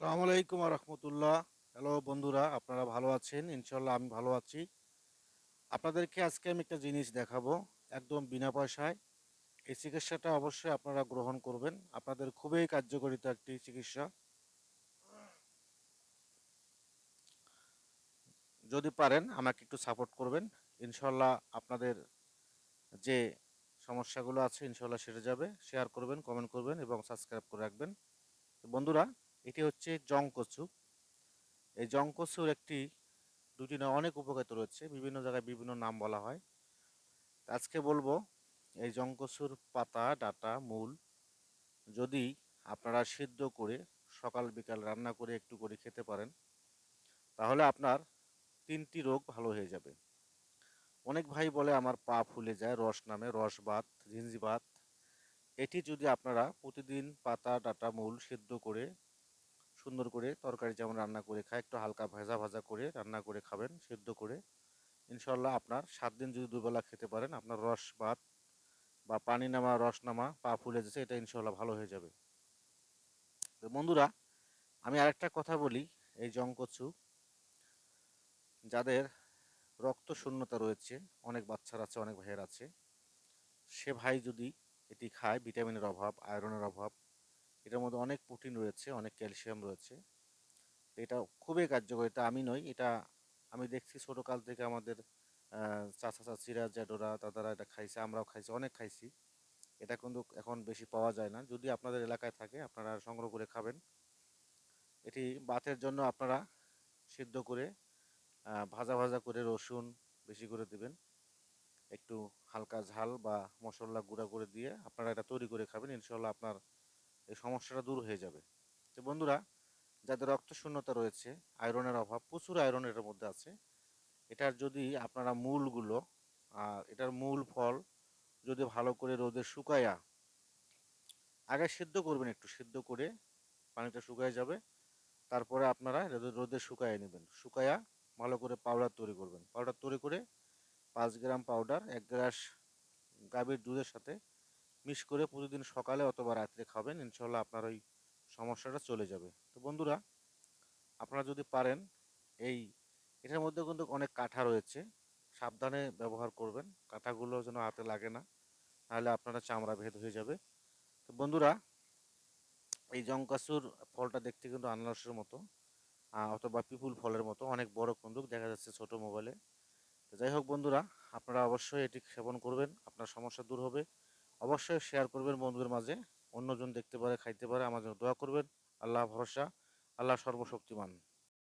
আসসালামু আলাইকুম রহমতুল্লাহ। হ্যালো বন্ধুরা, আপনারা ভালো আছেন? ইনশাল্লাহ আমি ভালো আছি। আপনাদেরকে আজকে আমি একটা জিনিস দেখাবো, একদম বিনা পয়সায়। এই চিকিৎসাটা অবশ্যই আপনারা গ্রহণ করবেন। আপনাদের খুবই কার্যকরিত একটি চিকিৎসা। যদি পারেন, আমাকে একটু সাপোর্ট করবেন। ইনশাল্লাহ আপনাদের যে সমস্যাগুলো আছে ইনশাল্লাহ সেরে যাবে। শেয়ার করবেন, কমেন্ট করবেন এবং সাবস্ক্রাইব করে রাখবেন। বন্ধুরা এটি হচ্ছে জং কচু এই জং কচুর একটি, দুটি অনেক উপকারিতা রয়েছে, বিভিন্ন জায়গায় বিভিন্ন নাম বলা হয়। আজকে বলব, এই জং কচুর পাতা, ডাটা, মূল, যদি আপনারা সিদ্ধ করে সকাল, বিকাল রান্না করে একটু করে খেতে পারেন, তাহলে আপনার তিনটি রোগ ভালো হয়ে যাবে। অনেক ভাই বলে, আমার পা ফুলে যায় রস নামে, রস ভাত বাত ঝিঞ্জিবাত এটি যদি আপনারা প্রতিদিন পাতা, ডাটা, মূল সিদ্ধ করে সুন্দর করে তরকারি যেমন রান্না করে খায়, একটু হালকা ভাজা ভাজা করে রান্না করে খাবেন, সেদ্ধ করে। ইনশাল্লাহ আপনার সাত দিন যদি দুবেলা খেতে পারেন, আপনার রস ভাত বা পানি নামা রস নামা পা ফুলে যাচ্ছে এটা ইনশাল্লাহ ভালো হয়ে যাবে। তো বন্ধুরা, আমি আরেকটা কথা বলি, এই জংকচু। যাদের রক্ত শূন্যতা রয়েছে, অনেক বাচ্চার আছে, অনেক ভাইয়ের আছে, সে ভাই যদি এটি খায়, ভিটামিনের অভাব, আয়রনের অভাব এটার মধ্যে অনেক প্রোটিন রয়েছে, অনেক ক্যালসিয়াম রয়েছে। এটা খুবই কার্যকরিতা আমি নই, এটা আমি দেখছি ছোটো কাল থেকে আমাদের চাচা চাচিরা জ্যাডোরা দাদারা এটা খাইছে, আমরাও খাইছি, অনেক খাইছি। এটা কিন্তু এখন বেশি পাওয়া যায় না। যদি আপনাদের এলাকায় থাকে, আপনারা সংগ্রহ করে খাবেন। এটি বাতের জন্য আপনারা সিদ্ধ করে ভাজা ভাজা করে রসুন বেশি করে দেবেন। একটু হালকা ঝাল বা মশলা গুঁড়া করে দিয়ে আপনারা এটা তৈরি করে খাবেন। ইনশাল্লাহ আপনার এই সমস্যাটা দূর হয়ে যাবে। তো বন্ধুরা, যাদের রক্ত শূন্যতা রয়েছে, আয়রনের অভাব প্রচুর আয়রন এটার মধ্যে আছে। এটার যদি আপনারা মূলগুলো আর এটার মূল ফল যদি ভালো করে রোদে শুকায়া, আগে সিদ্ধ করবেন একটু, সিদ্ধ করে পানিটা শুকায় যাবে। তারপরে আপনারা রোদে রোদে শুকায় নেবেন। শুকায়া ভালো করে পাউডার তৈরি করবেন। পাউডার তৈরি করে পাঁচ গ্রাম পাউডার, এক গ্লাস গাভীর দুধের সাথে মিক্স করে প্রতিদিন সকালে অথবা রাত্রে খাবেন ইনশাল্লাহ আপনার ওই সমস্যাটা চলে যাবে। তো বন্ধুরা, আপনারা যদি পারেন, এই এটার মধ্যে কিন্তু অনেক কাঁঠা রয়েছে, সাবধানে ব্যবহার করবেন কাঁঠাগুলো যেন হাতে লাগে না তাহলে আপনারা চামড়া ভেদ হয়ে যাবে। তো বন্ধুরা, এই জঙ্কাসুর ফলটা দেখতে কিন্তু আনারসের মতো অথবা পিপুল ফলের মতো, অনেক বড় কন্দুক দেখা যাচ্ছে ছোট মোবাইলে। তো যাই হোক বন্ধুরা, আপনারা অবশ্যই এটি সেবন করবেন, আপনার সমস্যা দূর হবে। অবশ্যই শেয়ার করবেন বন্ধুদের মাঝে। অন্যজন দেখতে পারে, খাইতে পারে, আমার জন্য দোয়া করবেন। আল্লাহ ভরসা, আল্লাহ সর্বশক্তিমান।